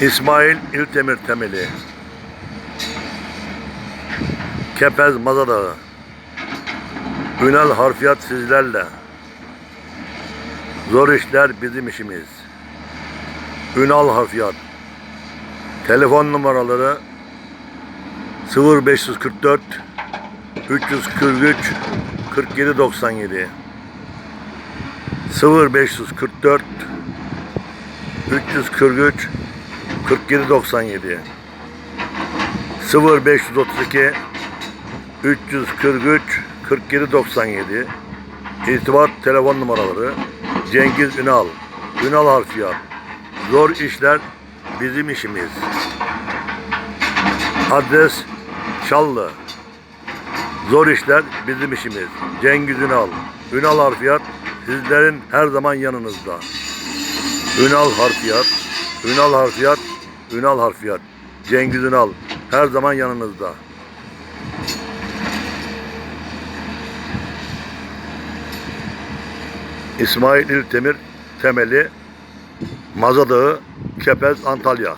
İsmail İltemir temeli. Kepez Mazadağı. Ünal harfiyat sizlerle. Zor işler bizim işimiz. Ünal harfiyat. Telefon numaraları 0544 343 4797 0544 343 4797 0532 343 4797 İrtibat telefon numaraları Cengiz Ünal. Ünal Harfiyat. Zor işler bizim işimiz. Adres Çallı. Zor işler bizim işimiz. Cengiz Ünal. Ünal Harfiyat sizlerin her zaman yanınızda. Ünal Harfiyat Ünal Harfiyat Ünal Harfiyat. Cengiz Ünal. Her zaman yanınızda. İsmail İltemir temeli Mazadağı Kepez Antalya